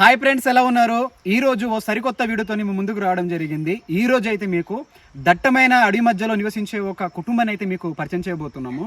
Hi friends ఎలా ఉన్నారు? ఈ రోజు ఓ సరికొత్త వీడియోతో మేము ముందుకు రావడం జరిగింది. ఈ రోజు అయితే మీకు దట్టమైన అడవి మధ్యలో నివసించే ఒక కుటుంబాన్ని అయితే మీకు పరిచయం చేయబోతున్నాము.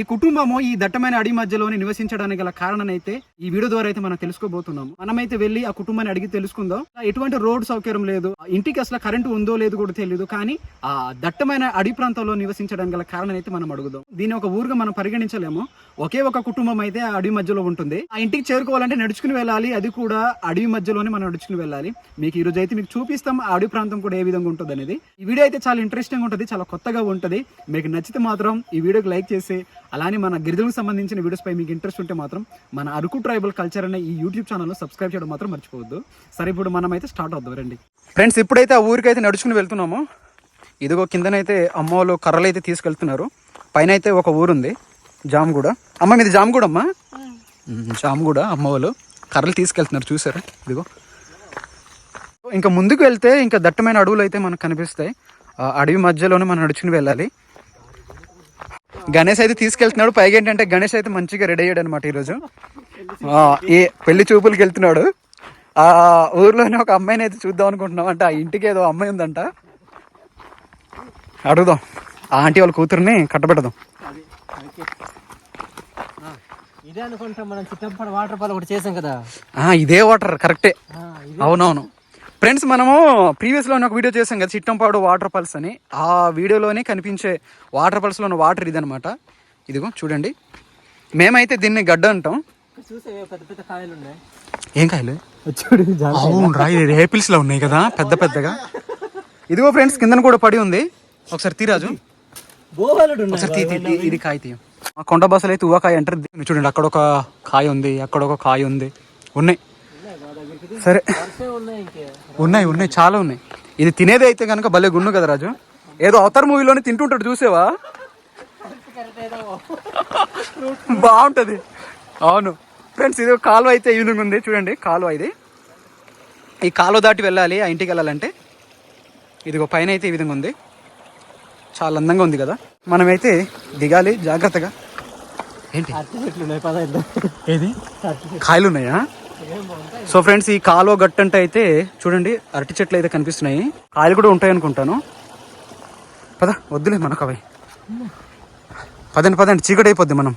ఈ కుటుంబము ఈ దట్టమైన అడవి మధ్యలోనే నివసించడానికి గల కారణం అయితే ఈ వీడియో ద్వారా అయితే మనం తెలుసుకోబోతున్నాము. మనమైతే వెళ్ళి ఆ కుటుంబాన్ని అడిగి తెలుసుకుందాం. ఎటువంటి రోడ్ సౌకర్యం లేదు. ఇంటికి అసలు కరెంటు ఉందో లేదో కూడా తెలియదు కానీ ఆ దట్టమైన అడవి ప్రాంతంలో నివసించడానికి గల కారణం అయితే మనం అడుగుదాం. దీన్ని ఒక ఊరుగా మనం పరిగణించలేము. ఒకే ఒక కుటుంబం అయితే అడవి మధ్యలో ఉంటుంది. ఆ ఇంటికి చేరుకోవాలంటే నడుచుకుని వెళ్ళాలి. అది కూడా అడవి మధ్యలోనే మనం నడుచుకుని వెళ్ళాలి. మీకు ఈ రోజు అయితే మీకు చూపిస్తాం ఆ అడవి ప్రాంతం కూడా ఏ విధంగా ఉంటుంది అనేది ఈ వీడియో అయితే చాలా ఇంట్రెస్టింగ్ ఉంటుంది. చాలా కొత్తగా ఉంటుంది. మీకు నచ్చితే మాత్రం ఈ వీడియోకి లైక్ చేసి అలానే మన గిరిజనులకు సంబంధించిన వీడియోస్ పై మీకు ఇంట్రెస్ట్ ఉంటే మాత్రం మన అరకు ట్రైబల్ కల్చర్ అనే ఈ యూట్యూబ్ ఛానల్ సబ్స్క్రైబ్ చేయడం మాత్రం మర్చిపోవద్దు. సరే ఇప్పుడు మనం అయితే స్టార్ట్ అవుతాం రండి. ఫ్రెండ్స్ ఇప్పుడైతే ఆ ఊరికి అయితే నడుచుకుని వెళ్తున్నాము. ఇదిగో కిందనైతే అమ్మ వాళ్ళు కర్రలు అయితే తీసుకెళ్తున్నారు. పైన అయితే ఒక ఊరుంది. జామ్గూడ. అమ్మ మీది జామ్గూడ అమ్మా జామ్గూడ అమ్మ వాళ్ళు కర్రలు తీసుకెళ్తున్నారు చూసారా? ఇదిగో. ఇంకా ముందుకు వెళ్తే ఇంకా దట్టమైన అడవులు అయితే మనకు కనిపిస్తాయి. ఆ అడవి మధ్యలోనే మనం నడుచుకుని వెళ్ళాలి. గణేష్ అయితే తీసుకెళ్తున్నాడు. పైగా ఏంటంటే గణేష్ అయితే మంచిగా రెడీ అయ్యాడు అనమాట ఈరోజు ఏ పెళ్ళి చూపులకి వెళ్తున్నాడు. ఆ ఊర్లోనే ఒక అమ్మాయిని అయితే చూద్దాం అనుకుంటున్నాం. అంటే ఆ ఇంటికి ఏదో అమ్మాయి ఉందంట. అడుగుదాం. ఆ ఆంటీ వాళ్ళ కూతుర్ని కట్టబెడదాం ఇదే అనుకుంటా మనం చిట్టంపడ వాటర్ ఫాల్ ఒకటి చేసాం కదా. ఆ, ఇదే వాటర్ కరెక్టే అవునవును. ఫ్రెండ్స్ మనము ప్రీవియస్లో ఒక వీడియో చేసాం కదా చిట్టంపాడు వాటర్ పల్స్ అని. ఆ వీడియోలోనే కనిపించే వాటర్ పల్స్లో ఉన్న వాటర్ ఇదనమాట ఇదిగో చూడండి. మేమైతే దీన్ని గడ్డ అంటాం. ఇక్కడ చూసే పెద్ద పెద్ద కాయలు ఉన్నాయి. ఏం కాయలు? అవును రా ఇది ఉన్నాయి కదా పెద్ద పెద్దగా. ఇదిగో ఫ్రెండ్స్ కిందన కూడా పడి ఉంది. ఒకసారి తీరాజు. ఇది కాయ తీయం ఆ కొండ బస్సులు అయితే ఉవ్వకాయ అంటారు చూడండి అక్కడ ఒక కాయ ఉంది అక్కడ ఒక కాయ ఉంది. ఉన్నాయి. సరే. ఉన్నాయి ఉన్నాయి చాలా ఉన్నాయి. ఇది తినేది అయితే కనుక భలే గున్ను కదా రాజు. ఏదో అవతార్ మూవీలోనే తింటుంటాడు చూసేవా? బాగుంటది. అవును. ఫ్రెండ్స్ ఇది కాలువ అయితే ఈవినింగ్ ఉంది. చూడండి కాలువ ఇది. ఈ కాలువ దాటి వెళ్ళాలి ఆ ఇంటికి వెళ్ళాలంటే. ఇదిగో పైన అయితే ఈ విధంగా ఉంది. చాలా అందంగా ఉంది కదా? మనమైతే దిగాలి జాగ్రత్తగా. ఏంటి? ఏది? కాయలు ఉన్నాయా సో ఫ్రెండ్స్ ఈ కాలువ గట్టంటే అయితే చూడండి అరటి చెట్లు అయితే కనిపిస్తున్నాయి. కాయలు కూడా ఉంటాయి అనుకుంటాను పద వద్దులే మనకు అవి. పదండి పదండి చీకటి అయిపోద్ది మనం.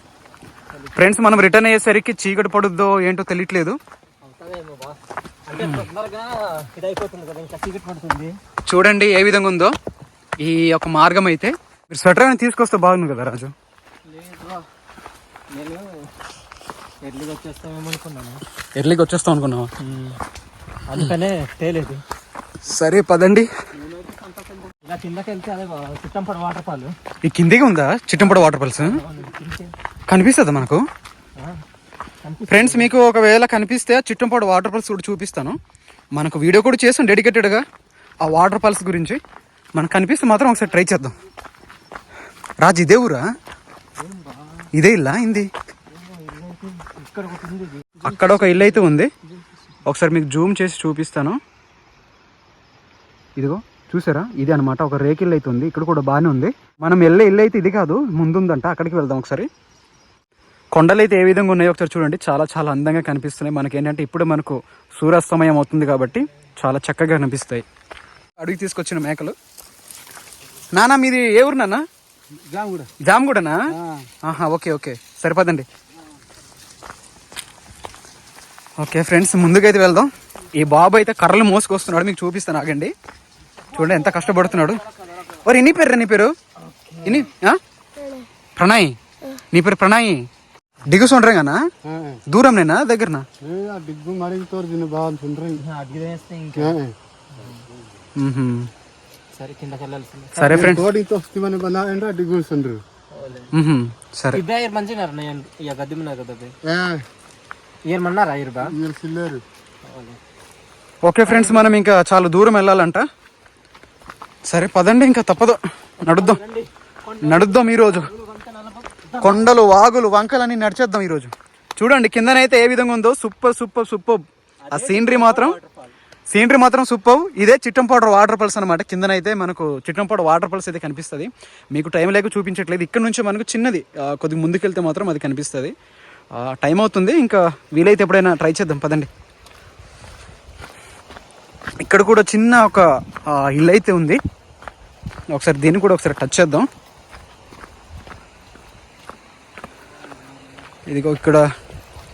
ఫ్రెండ్స్ మనం రిటర్న్ అయ్యేసరికి చీకటి పడుద్దో ఏంటో తెలియట్లేదు. అవుతుందేమో బా అంటే తొందరగా ఇది అయిపోతుంది కదా ఇంకా చీకటి పడుతుంది. చూడండి ఏ విధంగా ఉందో. ఈ యొక్క మార్గం అయితే మీరు స్వెటర్ అయినా తీసుకొస్తే బాగుంది కదా రాజు. నేను వచ్చేస్తామేమో అనుకున్నాను. ఎర్లీకి వచ్చేస్తాం అనుకున్నావా? అందుకనే తేలేదు. సరే పదండి. ఇలా కిందకి వెళ్తే అదే బా, చిట్టంపడ వాటర్ ఫాల్. ఈ కిందికి ఉందా? Chittampada water falls? కనిపిస్తుందా మనకు? ఫ్రెండ్స్ మీకు ఒకవేళ కనిపిస్తే చిట్టంపాడు వాటర్ ఫాల్స్ కూడా చూపిస్తాను. మనకు వీడియో కూడా చేసాం డెడికేటెడ్గా ఆ వాటర్ ఫాల్స్ గురించి. మనకు కనిపిస్తే మాత్రం ఒకసారి ట్రై చేద్దాం. రాజు ఇదే ఊరా? ఇదే ఇల్లా? ఇంది అక్కడ ఒక ఇల్లు అయితే ఉంది. ఒకసారి మీకు జూమ్ చేసి చూపిస్తాను. ఇదిగో చూసారా? ఇది అనమాట ఒక రేకిల్లు అయితే ఉంది. ఇక్కడ కూడా బాగానే ఉంది. మనం వెళ్ళే ఇల్లు అయితే ఇది కాదు ముందుందంట. అక్కడికి వెళ్దాం ఒకసారి. కొండలు అయితే ఏ విధంగా ఉన్నాయో ఒకసారి చూడండి. చాలా చాలా అందంగా కనిపిస్తున్నాయి. మనకి ఏంటంటే ఇప్పుడు మనకు సూర్యాస్తమయం అవుతుంది కాబట్టి చాలా చక్కగా కనిపిస్తాయి. అడుగు తీసుకొచ్చిన మేకలు. నానా మీది ఏ ఊరు నాన్న జామ్గూడనా? జామగూడనా ఆహా ఓకే ఓకే. సరిపోదండి. ఓకే ఫ్రెండ్స్ ముందుకైతే వెళ్దాం. ఈ బాబు అయితే కర్రలు మోసుకొస్తున్నాడు మీకు చూపిస్తాను ఆగండి. చూడండి ఎంత కష్టపడుతున్నాడు. మరి ఇన్ని పేరు నీ పేరు? ఇని ప్రణయ్. నీ పేరు ప్రణయ్. దిగు సొండ్రంగానా దూరం నేనా దగ్గరనా? దిగ్గు సరే ఫ్రెండ్స్ సరే. ఓకే ఫ్రెండ్స్ మనం ఇంకా చాలా దూరం వెళ్ళాలంట. సరే పదండి ఇంకా తప్పదు. నడుద్దాం. నడుద్దాం ఈరోజు. కొండలు వాగులు వంకలన్నీ నడిచేద్దాం ఈరోజు. చూడండి కిందనైతే ఏ విధంగా ఉందో సూపర్ సూపర్ సూపర్. ఆ సీనరీ మాత్రం సీనరీ మాత్రం సూపర్ ఇదే చిట్టం పౌడర్ వాటర్ పల్స్ అనమాట కిందనైతే మనకు చిట్టం పౌడర్ వాటర్ పల్స్ అయితే కనిపిస్తుంది. మీకు టైం లేక చూపించట్లేదు. ఇక్కడ నుంచి మనకు చిన్నది కొద్దిగా ముందుకెళ్తే మాత్రం అది కనిపిస్తుంది. టైం అవుతుంది. ఇంకా వీలైతే ఎప్పుడైనా ట్రై చేద్దాం. పదండి. ఇక్కడ కూడా చిన్న ఒక ఇల్లు అయితే ఉంది. ఒకసారి దీన్ని కూడా ఒకసారి టచ్ చేద్దాం. ఇదిగో ఇక్కడ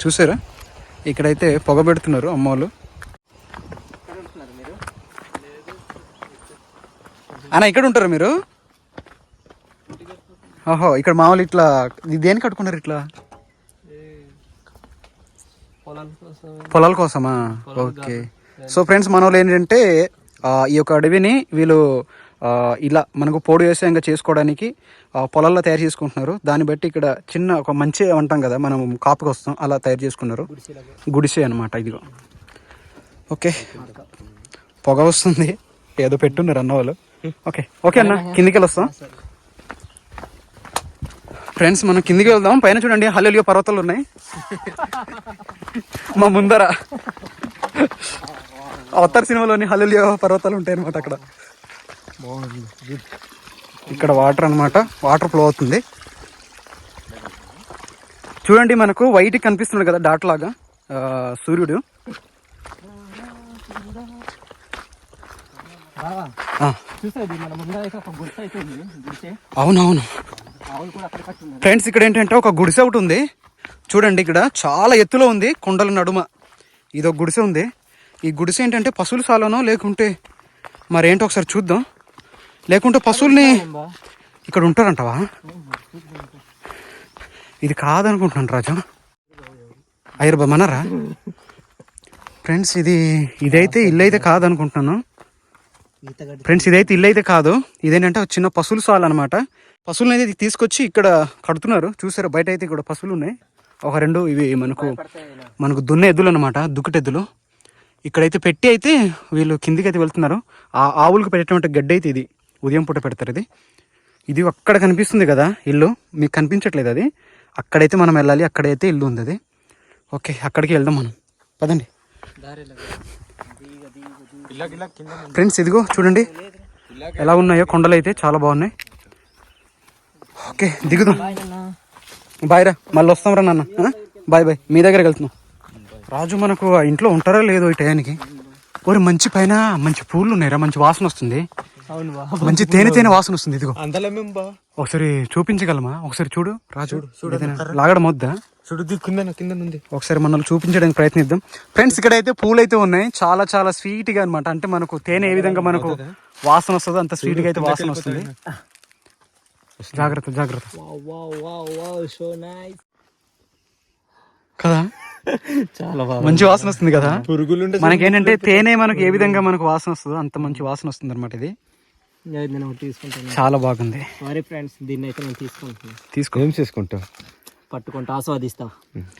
చూసారా? ఇక్కడైతే పొగ పెడుతున్నారు అమ్మోళ్ళు అన్న ఇక్కడ ఉంటారా మీరు? ఓహో ఇక్కడ మామూలు ఇట్లా దేనికి దేని కట్టుకున్నారు ఇట్లా? పొలాల కోసమా? ఓకే. సో ఫ్రెండ్స్ మన వాళ్ళు ఏంటంటే ఈ యొక్క అడవిని వీళ్ళు ఇలా మనకు పోడు వ్యవసాయంగా చేసుకోవడానికి పొలాల్లో తయారు చేసుకుంటున్నారు. దాన్ని బట్టి ఇక్కడ చిన్న ఒక మంచి అంటాం కదా మనం కాపుకి వస్తాం అలా తయారు చేసుకున్నారు. గుడిసె అనమాట ఇదిగో. ఓకే. పొగ వస్తుంది. ఏదో పెట్టున్నారు అన్న వాళ్ళు ఓకే. ఓకే అన్న కిందికి వెళ్ళి వస్తాం ఫ్రెండ్స్ మనం కిందికి వెళ్దాం. పైన చూడండి హల్లెలూయా పర్వతాలు ఉన్నాయి. మా ముందర. అవతార్ సినిమాలోని హల్లెలూయా పర్వతాలు ఉంటాయి అనమాట అక్కడ ఇక్కడ వాటర్ అన్నమాట. వాటర్ ఫ్లో అవుతుంది. చూడండి మనకు వైట్ కనిపిస్తున్నాడు కదా డాట్ లాగా. ఆ, సూర్యుడు. అవునవును. ఫ్రెండ్స్ ఇక్కడ ఏంటంటే ఒక గుడిసె ఒకటి ఉంది. చూడండి ఇక్కడ. చాలా ఎత్తులో ఉంది కొండల నడుమ. ఇది ఒక గుడిసె ఉంది. ఈ గుడిసె ఏంటంటే పశువుల సాలనో లేకుంటే మరేంటో ఒకసారి చూద్దాం. లేకుంటే పశువుల్ని ఇక్కడ ఉంటారంటవా? ఇది కాదనుకుంటున్నాను రాజా. అయ్యర్ మనరా ఫ్రెండ్స్ ఇది ఇదైతే ఇల్లు అయితే కాదనుకుంటున్నాను. ఫ్రెండ్స్ ఇదైతే ఇల్లు అయితే కాదు. ఇదేంటంటే చిన్న పశువుల సాల్ అనమాట పశువులను అయితే తీసుకొచ్చి ఇక్కడ కడుతున్నారు. చూసారా బయట అయితే ఇక్కడ పశువులు ఉన్నాయి ఒక రెండు ఇవి మనకు మనకు దున్న ఎద్దులు అనమాట దుక్కటెద్దులు ఇక్కడైతే పెట్టి అయితే వీళ్ళు కిందికి అయితే వెళ్తున్నారు. ఆ ఆవులకు పెట్టేటువంటి గడ్డి అయితే ఇది. ఉదయం పూట పెడతారు ఇది. ఇది అక్కడ కనిపిస్తుంది కదా ఇల్లు. మీకు కనిపించట్లేదు అది. అక్కడైతే మనం వెళ్ళాలి అక్కడైతే ఇల్లు ఉంది అది. ఓకే అక్కడికి వెళ్దాం మనం. పదండి. ఫ్రెండ్స్ ఇదిగో చూడండి. ఎలా ఉన్నాయో కొండలు అయితే చాలా బాగున్నాయి. ఓకే దిగుదాం. బాయ్ రా మళ్ళీ వస్తాం రా నాన్న? బాయ్ బాయ్ మీ దగ్గరికి వెళ్తున్నాం. రాజు మనకు ఇంట్లో ఉంటారా లేదో ఈ టయానికి. ఓరి మంచి పైన మంచి పూలు ఉన్నాయిరా మంచి వాసన వస్తుంది. మంచి తేనె తేనె వాసన వస్తుంది ఇదిగో. ఒకసారి చూపించగలమా? ఒకసారి చూడు రాజు. ఏదైనా లాగడం వద్దా? చూడు కింద కింద ఉంది ఒకసారి మనల్ని చూపించడానికి ప్రయత్నిద్దాం. ఫ్రెండ్స్ ఇక్కడ అయితే పూలు అయితే ఉన్నాయి. చాలా చాలా స్వీట్గా అనమాట అంటే మనకు తేనె ఏ విధంగా మనకు వాసన వస్తుందో అంత స్వీట్గా అయితే వాసన వస్తుంది. జాగ్రత్త జాగ్రత్త. Wow wow wow wow so nice కదా? చాలా బాగా మంచి వాసన వస్తుంది కదా? పురుగులు ఉంటే మనకేంటంటే తేనె మనకు ఏ విధంగా మనకు వాసన వస్తుందో అంత మంచి వాసన వస్తుంది అనమాట ఇది. నేను ఒకటి తీసుకుంటాను. చాలా బాగుంది. సారీ ఫ్రెండ్స్ దీన్ని అయితే నేను తీసుకుంటున్నాను తీసుకో. ఏం చేసుకుంటావు? పట్టుకుంటా ఆస్వాదిస్తా.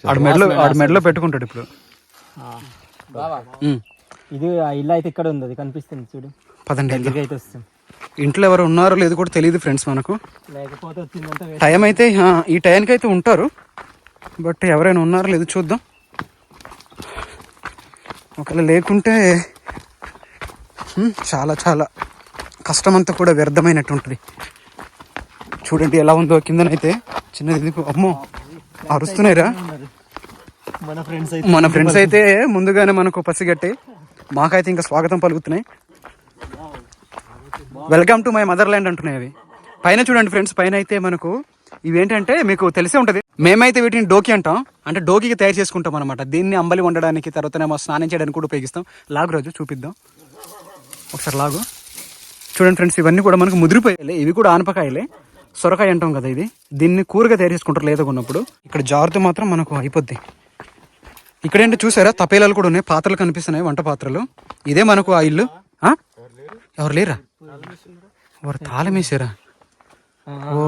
ఆడు మెడలో ఆడు మెడలో పెట్టుకుంటాడు ఇప్పుడు. ఇది ఆ ఇల్లు అయితే ఇక్కడ ఉంది అది కనిపిస్తుంది చూడు. పదండి అయితే వస్తుంది. ఇంట్లో ఎవరు ఉన్నారో లేదో కూడా తెలియదు ఫ్రెండ్స్ మనకు. లేకపోతే. టైం అయితే ఆ, ఈ టైంకి అయితే ఉంటారు. బట్ ఎవరైనా ఉన్నారో లేదో చూద్దాం. ఒకవేళ లేకుంటే హ్మ్, చాలా చాలా కష్టమంతా కూడా వ్యర్థమైనట్టు ఉంటుంది. చూడండి ఎలా ఉందో కిందనైతే. చిన్నది ఎందుకు? అమ్మో! అరుస్తున్నాయిరా? మన ఫ్రెండ్స్ అయితే ముందుగానే మనకు పసిగట్టి మాకైతే ఇంకా స్వాగతం పలుకుతున్నాయి. Welcome to my motherland అంటున్నాయి అవి. పైన చూడండి ఫ్రెండ్స్ పైన అయితే మనకు ఇవేంటంటే మీకు తెలిసే ఉంటుంది. మేమైతే వీటిని డోకి అంటాం. అంటే డోకికి తయారు చేసుకుంటాం అనమాట దీన్ని అంబలి వండడానికి తర్వాతనేమో స్నానం చేయడానికి కూడా ఉపయోగిస్తాం. లాగు రోజు చూపిద్దాం. ఒకసారి లాగు. చూడండి ఫ్రెండ్స్ ఇవన్నీ కూడా మనకు ముదిరిపోయాయి. ఇవి కూడా ఆనపకాయలే. సొరకాయ అంటాం కదా ఇది. దీన్ని కూరగా తయారు చేసుకుంటారు లేదా కొన్నప్పుడు. ఇక్కడ జారుతో మాత్రం మనకు అయిపోద్ది. ఇక్కడ ఏంటో చూసారా? తపేలాలు కూడా ఉన్నాయి. పాత్రలు కనిపిస్తున్నాయి వంట పాత్రలు. ఇదే మనకు ఆ ఇల్లు? ఎవరు లేరా? ఎవరు తాళం వేసారా? ఓ.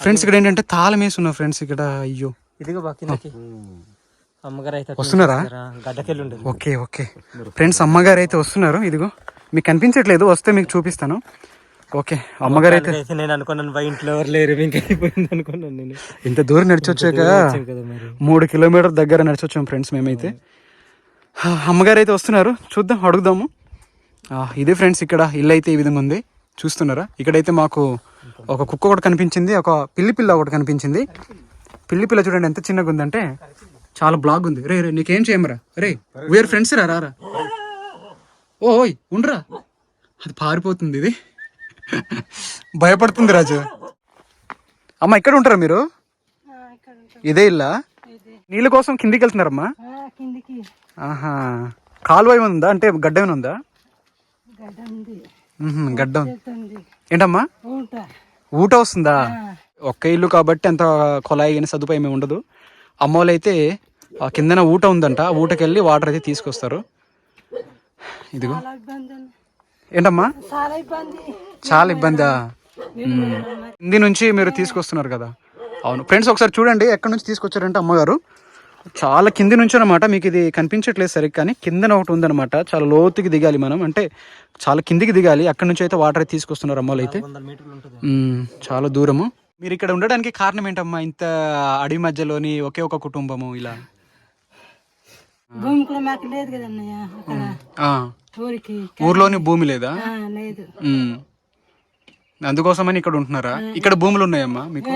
ఫ్రెండ్స్ ఇక్కడ ఏంటంటే తాళం వేసున్నా ఫ్రెండ్స్ ఇక్కడ. అయ్యో. వస్తున్నారా? Okay okay. ఫ్రెండ్స్ అమ్మగారు అయితే వస్తున్నారు. ఇదిగో. మీకు కనిపించట్లేదు. వస్తే మీకు చూపిస్తాను. ఓకే అమ్మగారు అయితే నేను అనుకున్నాను బా ఇంట్లో ఎవరు లేరు ఇంకా అయిపోయింది అనుకున్నాను నేను. ఇంత దూరం నడిచొచ్చాక మూడు కిలోమీటర్ దగ్గర నడిచొచ్చాం ఫ్రెండ్స్ మేమైతే. అమ్మగారు అయితే వస్తున్నారు చూద్దాం అడుగుదాము. ఇదే ఫ్రెండ్స్ ఇక్కడ ఇల్లు అయితే ఈ విధంగా ఉంది. చూస్తున్నారా? ఇక్కడైతే మాకు ఒక కుక్క ఒకటి కనిపించింది ఒక పిల్లి పిల్ల ఒకటి కనిపించింది. పిల్లి పిల్ల చూడండి ఎంత చిన్నగా ఉందంటే చాలా బ్లాగ్ ఉంది. రే రే నీకేం చేయమరా? రే వీఆర్ ఫ్రెండ్స్ రా రారా ఓయ్ ఉండ్రా. అది పారిపోతుంది ఇది. భయపడుతుంది రాజు. అమ్మ ఇక్కడ ఉంటారా మీరు? ఇదే ఇల్లా? నీళ్ళ కోసం కిందికి వెళ్తున్నారమ్మా. ఆహా. కాలువ ఏమైనా ఉందా? అంటే గడ్డ ఏమైనా ఉందా? గడ్డ ఏంటమ్మా? ఊట. వస్తుందా? ఒక్క ఇల్లు కాబట్టి అంత కొలాయి కానీ సదుపాయం ఏమి ఉండదు. అమ్మోళ్ళు అయితే కిందన ఊట ఉందంట. ఆ ఊటకి వెళ్ళి వాటర్ అయితే తీసుకొస్తారు. ఇదిగో. ఏంటమ్మా? చాలా ఇబ్బంది. చాలా ఇబ్బందా? కింది నుంచి మీరు తీసుకొస్తున్నారు కదా. అవును. ఫ్రెండ్స్ ఒకసారి చూడండి ఎక్కడి నుంచి తీసుకొచ్చారంటే అమ్మగారు. చాలా కింది నుంచి అనమాట మీకు ఇది కనిపించట్లేదు సరిగ్గా కానీ కిందన ఒకటి ఉందన్నమాట. చాలా లోతుకి దిగాలి మనం అంటే చాలా కిందికి దిగాలి. అక్కడి నుంచి అయితే వాటర్ తీసుకొస్తున్నారు అమ్మలు అయితే. చాలా దూరము. మీరు ఇక్కడ ఉండడానికి కారణం ఏంటమ్మా? ఇంత అడవి మధ్యలోని ఒకే ఒక కుటుంబము ఇలా. భూమి కూడా మాకు లేదు ఊర్లోని భూమి లేదా? ఆ, లేదు. మ్మ్. అందుకోసమని ఇక్కడ ఉంటున్నారా? ఇక్కడ భూములు ఉన్నాయమ్మా మీకు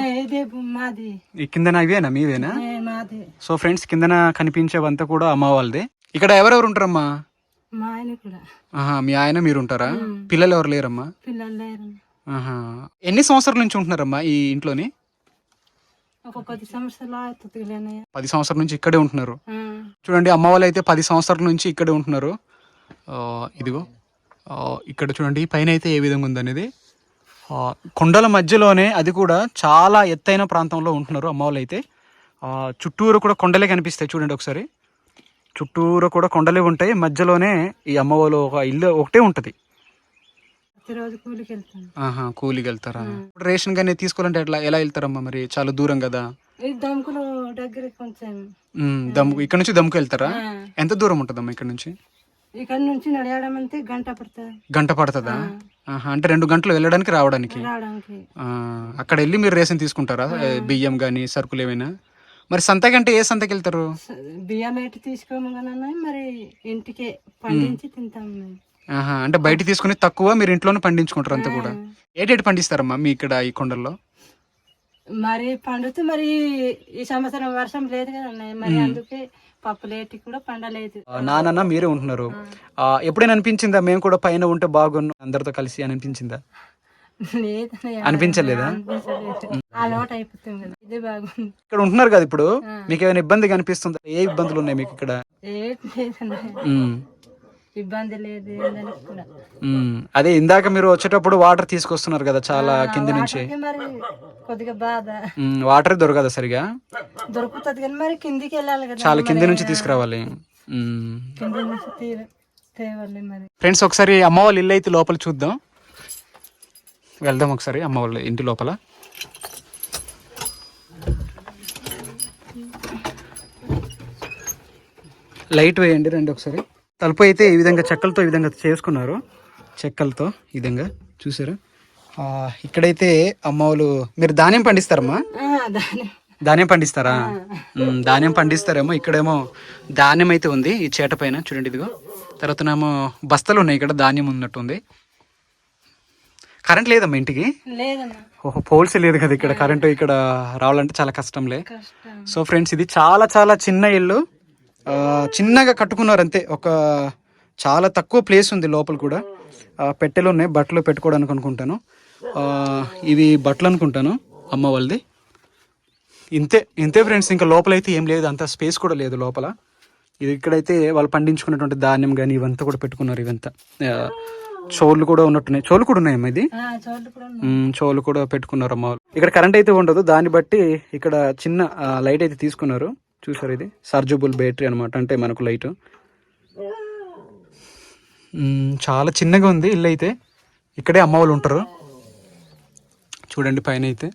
ఈ కిందన ఇవేనా? మీవేనా? సో ఫ్రెండ్స్ కిందన కనిపించేవంతా కూడా అమ్మ వాళ్ళదే. ఇక్కడ ఎవరెవరు ఉంటారమ్మా? మా ఆయన కూడా. ఆహా మీ ఆయన మీరు ఉంటారా? పిల్లలు ఎవరు లేరమ్మా? ఎన్ని సంవత్సరాల నుంచి ఉంటున్నారమ్మా ఈ ఇంట్లోని? పది సంవత్సరాలు నుంచి ఇక్కడే ఉంటున్నారు. చూడండి అమ్మ వాళ్ళు అయితే పది సంవత్సరాల నుంచి ఇక్కడే ఉంటున్నారు. ఇదిగో. ఇక్కడ చూడండి పైన అయితే ఏ విధంగా ఉందనేది? కొండల మధ్యలోనే అది కూడా చాలా ఎత్తైన ప్రాంతంలో ఉంటున్నారు అమ్మ వాళ్ళు అయితే ఆ, చుట్టూరు కూడా కొండలే కనిపిస్తాయి చూడండి ఒకసారి. చుట్టూరు కూడా కొండలే ఉంటాయి. మధ్యలోనే ఈ అమ్మ వాళ్ళు ఒక ఇల్లు ఒకటే ఉంటుంది. కూలికి వెళ్తాను ఆహా కూలికి వెళ్తారా రేషన్ కానీ తీసుకోవాలంటే ఎట్లా ఎలా వెళ్తారమ్మా మరి? చాలా దూరం కదా. దగ్గర కొంచెం దమ్ము ఇక్కడ నుంచి దమ్ముకు వెళ్తారా ఎంత దూరం ఉంటుందమ్మా ఇక్కడ నుంచి? ఇక్కడ నుంచి నడవడం అంతే గంట పడుతుంది. గంట పడుతుందా? అంటే రెండు గంటలు వెళ్ళడానికి రావడానికి? అక్కడ వెళ్ళి మీరు రేషన్ తీసుకుంటారా? బియ్యం కానీ సరుకులు ఏమైనా మరి సంతకంటే ఏ సంతకి వెళ్తారు? బియ్యం ఎటు తీసుకోము మరి ఇంటికే పండించి తింటాం అంటే బయట తీసుకుని తక్కువ మీరు ఇంట్లోనే పండించుకుంటారు అంతా కూడా. ఏటేటి పండిస్తారమ్మా మీ ఇక్కడ ఈ కొండల్లో? మరి పండుతూ మరి ఈ సంవత్సరం వర్షం లేదు కదా మరి అందుకే పప్పులేటి కూడా పండలేదు. నాన్న మీరే ఉంటున్నారు. ఎప్పుడైనా అనిపించిందా? మేము కూడా పైన ఉంటే బాగున్నాం అందరితో కలిసి అని అనిపించిందా? అనిపించలేదా? ఇదే బాగుంది. ఇక్కడ ఉంటున్నారు కదా ఇప్పుడు? మీకు ఏమైనా ఇబ్బంది కనిపిస్తుందా ఏ ఇబ్బందులు ఉన్నాయి మీకు ఇక్కడ? ఇబ్బంది లేదు. అదే ఇందాక మీరు వచ్చేటప్పుడు వాటర్ తీసుకొస్తున్నారు కదా చాలా కింది నుంచి. మరి కొద్దిగా బాధ. వాటర్ దొరకదా సరిగా? దొరుకుతుంది కానీ మరి కిందికి వెళ్ళాలి కదా చాలా కింది నుంచి తీసుకురావాలి. ఉమ్. కింది నుంచి తీ తేవాలి మరి. ఫ్రెండ్స్ ఒకసారి అమ్మ వాళ్ళ ఇల్లు అయితే లోపల చూద్దాం. వెళ్దాం ఒకసారి అమ్మ వాళ్ళ ఇంటి లోపల. లైట్ వేయండి రండి ఒకసారి. తలుపు అయితే ఈ విధంగా చెక్కలతో ఈ విధంగా చేసుకున్నారు. చెక్కలతో ఈ విధంగా చూసారా? ఇక్కడైతే అమ్మ వాళ్ళు మీరు ధాన్యం పండిస్తారమ్మా? ధాన్యం. పండిస్తారా? ధాన్యం పండిస్తారేమో. ఇక్కడేమో ధాన్యం అయితే ఉంది ఈ చేట పైన చూడండి ఇదిగో. తర్వాతనేమో బస్తలు ఉన్నాయి ఇక్కడ ధాన్యం ఉన్నట్టుంది కరెంట్ లేదమ్మా ఇంటికి? ఓహో పోల్స్ లేదు కదా ఇక్కడ కరెంటు ఇక్కడ రావాలంటే చాలా కష్టంలే. కష్టం. సో ఫ్రెండ్స్ ఇది చాలా చాలా చిన్న ఇల్లు. చిన్నగా కట్టుకున్నారు అంతే ఒక చాలా తక్కువ ప్లేస్ ఉంది లోపల కూడా. పెట్టెలు ఉన్నాయి. బట్టలు పెట్టుకోవడానికి అనుకుంటాను. ఇవి బట్టలు అనుకుంటాను అమ్మ వాళ్ళది. ఇంతే ఇంతే ఫ్రెండ్స్. ఇంకా లోపల అయితే ఏం లేదు. అంత స్పేస్ కూడా లేదు లోపల. ఇది ఇక్కడైతే వాళ్ళు పండించుకున్నటువంటి ధాన్యం కానీ ఇవంతా కూడా పెట్టుకున్నారు ఇవంతా. చోళ్ళు కూడా ఉన్నట్టున్నాయి. చోళ్ళు కూడా ఉన్నాయమ్మా ఇది? చోట్లు కూడా పెట్టుకున్నారు అమ్మ వాళ్ళు. ఇక్కడ కరెంట్ అయితే ఉండదు. దాన్ని బట్టి ఇక్కడ చిన్న లైట్ అయితే తీసుకున్నారు. చూసారు ఇది? సర్జబుల్ బ్యాటరీ అనమాట అంటే మనకు లైట్. చాలా చిన్నగా ఉంది ఇల్లు అయితే. ఇక్కడే అమ్మ వాళ్ళు ఉంటారు. చూడండి పైన అయితే.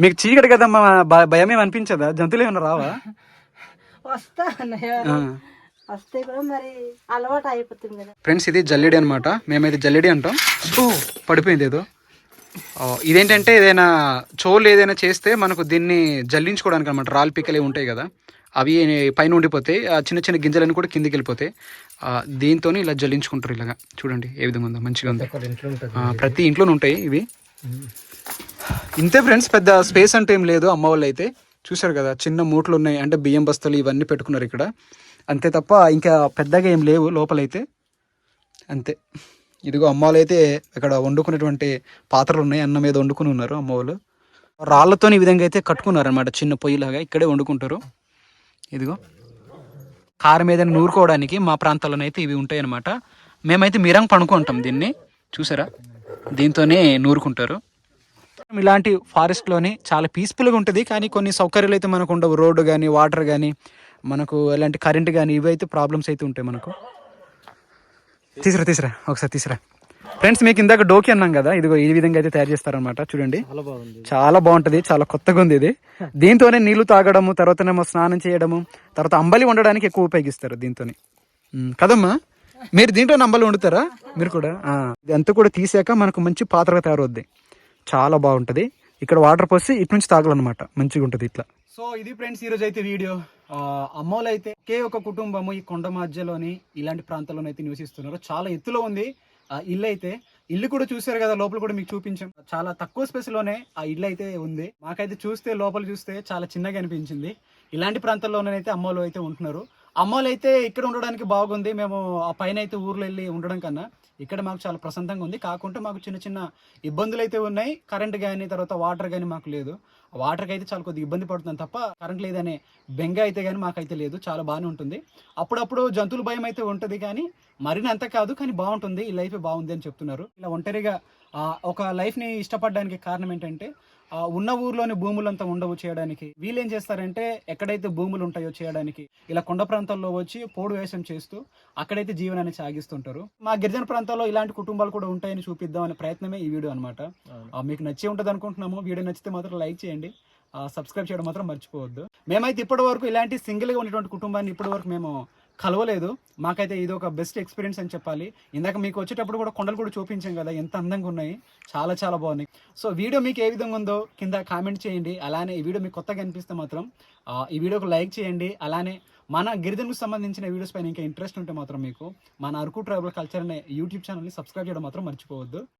మీకు చీకటి కదమ్మా భ- భయం ఏమి అనిపించదా? జంతువులు ఏమైనా రావా? వస్తా అన్నయ్య ఆ. వస్తే కూడా మరి అలవాటు అయిపోతుంది కదా. ఫ్రెండ్స్ ఇది జల్లెడి అనమాట మేమైతే జల్లెడి అంటాం. ఓ. పడిపోయింది ఏదో. ఇదేంటంటే ఏదైనా చోలు ఏదైనా చేస్తే మనకు దీన్ని జల్లించుకోవడానికి అనమాట రాళ్ళు పిక్కలే ఉంటాయి కదా. అవి పైన ఉండిపోతాయి ఆ చిన్న చిన్న గింజలన్నీ కూడా కిందికి వెళ్ళిపోతాయి. దీంతో ఇలా జల్లించుకుంటారు ఇలాగా. చూడండి ఏ విధంగా ఉందో మంచిగా ఉంది. ప్రతి ఇంట్లోనే ఉంటాయి ఇవి. ఇంతే ఫ్రెండ్స్ పెద్ద స్పేస్ అంటే ఏం లేదు అమ్మ వాళ్ళు అయితే. చూసారు కదా చిన్న మూటలు ఉన్నాయి అంటే బియ్యం బస్తాలు ఇవన్నీ పెట్టుకున్నారు ఇక్కడ. అంతే తప్ప ఇంకా పెద్దగా ఏం లేవు లోపలైతే. అంతే. ఇదిగో అమ్మాలు అయితే ఇక్కడ వండుకునేటువంటి పాత్రలు ఉన్నాయి అన్నం మీద వండుకుని ఉన్నారు అమ్మవాళ్ళు. రాళ్ళతో ఈ విధంగా అయితే కట్టుకున్నారనమాట చిన్న పొయ్యిలాగా ఇక్కడే వండుకుంటారు. ఇదిగో. కారం ఏదైనా నూరుకోవడానికి మా ప్రాంతాల్లోనే అయితే ఇవి ఉంటాయి అనమాట మేమైతే మీరంగా పండుకుంటాం దీన్ని. చూసారా? దీంతోనే నూరుకుంటారు. ఇలాంటి ఫారెస్ట్లోనే చాలా పీస్ఫుల్గా ఉంటుంది కానీ కొన్ని సౌకర్యాలు అయితే మనకు ఉండవు. రోడ్డు కానీ వాటర్ కానీ మనకు ఇలాంటి కరెంట్ కానీ ఇవి అయితే ప్రాబ్లమ్స్ అయితే ఉంటాయి మనకు. తీసిరా తీసిరా. ఒకసారి తీసిరా. ఫ్రెండ్స్ మీకు ఇందాక డోకి అన్నాం కదా ఇదిగో ఈ విధంగా అయితే తయారు చేస్తారనమాట చూడండి. చాలా బాగుంది. చాలా బాగుంటది చాలా కొత్తగా ఉంది ఇది దీంతోనే నీళ్ళు తాగడము తర్వాతనేమో స్నానం చేయడము తర్వాత అంబలి వండడానికి ఎక్కువ ఉపయోగిస్తారు దీంతోనే. కదమ్మా? మీరు దీంట్లో అంబలి వండుతారా? మీరు కూడా? ఇదంతా కూడా తీసాక మనకు మంచి పాత్రగా తయారవుద్ది. చాలా బాగుంటది. ఇక్కడ వాటర్ పోసి ఇటు నుంచి తాగాలన్నమాట. మంచిగా ఉంటది ఇట్లా. సో ఇది ఫ్రెండ్స్ ఈరోజు అయితే వీడియో. అమ్మోలు అయితే ఒకే ఒక కుటుంబము ఈ కొండ మధ్యలోని ఇలాంటి ప్రాంతాల్లో అయితే నివసిస్తున్నారు. చాలా ఎత్తులో ఉంది ఆ ఇల్లు అయితే ఇల్లు కూడా చూసారు కదా లోపల కూడా మీకు చూపించాం. చాలా తక్కువ స్పేస్లోనే ఆ ఇల్లు అయితే ఉంది. మాకైతే చూస్తే లోపల చూస్తే చాలా చిన్నగా అనిపించింది. ఇలాంటి ప్రాంతాల్లోనైతే అమ్మోలు అయితే ఉంటున్నారు. అమ్మోలు అయితే ఇక్కడ ఉండడానికి బాగుంది. మేము ఆ పైన అయితే ఊర్లో వెళ్ళి ఉండడం కన్నా. ఇక్కడ మాకు చాలా ప్రశాంతంగా ఉంది. కాకుండా మాకు చిన్న చిన్న ఇబ్బందులు అయితే ఉన్నాయి. కరెంట్ కానీ తర్వాత వాటర్ కానీ మాకు లేదు. వాటర్కి అయితే చాలా కొద్దిగా ఇబ్బంది పడుతుంది తప్ప కరెంట్ లేదనే బెంగ అయితే కానీ మాకైతే లేదు. చాలా బాగానే ఉంటుంది. అప్పుడప్పుడు జంతువుల భయం అయితే ఉంటుంది కానీ మరినంత కాదు కానీ బాగుంటుంది. ఈ లైఫ్ బాగుంది అని చెప్తున్నారు. ఇలా ఒంటరిగా ఒక లైఫ్ని ఇష్టపడడానికి కారణం ఏంటంటే ఉన్న ఊర్లోని భూములంతా ఉండవు చేయడానికి. వీళ్ళు ఏం చేస్తారంటే ఎక్కడైతే భూములు ఉంటాయో చేయడానికి ఇలా కొండ ప్రాంతాల్లో వచ్చి పోడు వేషం చేస్తూ అక్కడైతే జీవనాన్ని సాగిస్తుంటారు. మా గిరిజన ప్రాంతాల్లో ఇలాంటి కుటుంబాలు కూడా ఉంటాయని చూపిద్దాం అనే ప్రయత్నమే ఈ వీడియో అనమాట మీకు నచ్చే ఉంటుంది అనుకుంటున్నాము. వీడియో నచ్చితే మాత్రం లైక్ చేయండి. సబ్స్క్రైబ్ చేయడం మాత్రం మర్చిపోవద్దు. మేమైతే ఇప్పటి వరకు ఇలాంటి సింగిల్గా ఉన్నటువంటి కుటుంబాన్ని ఇప్పటి వరకు మేము కలవలేదు. మాకైతే ఇది ఒక బెస్ట్ ఎక్స్పీరియన్స్ అని చెప్పాలి. ఇందాక మీకు వచ్చేటప్పుడు కూడా కొండలు కూడా చూపించాం కదా ఎంత అందంగా ఉన్నాయి. చాలా చాలా బాగున్నాయి. సో వీడియో మీకు ఏ విధంగా ఉందో కింద కామెంట్ చేయండి. అలానే ఈ వీడియో మీకు కొత్తగా అనిపిస్తే మాత్రం ఈ వీడియోకి లైక్ చేయండి. అలానే మన గిరిజనకు సంబంధించిన వీడియోస్ పైన ఇంకా ఇంట్రెస్ట్ ఉంటే మాత్రం మీకు మన అరకు ట్రైబల్ కల్చర్ అనే యూట్యూబ్ ఛానల్ని సబ్స్క్రైబ్ చేయడం మాత్రం మర్చిపోవద్దు.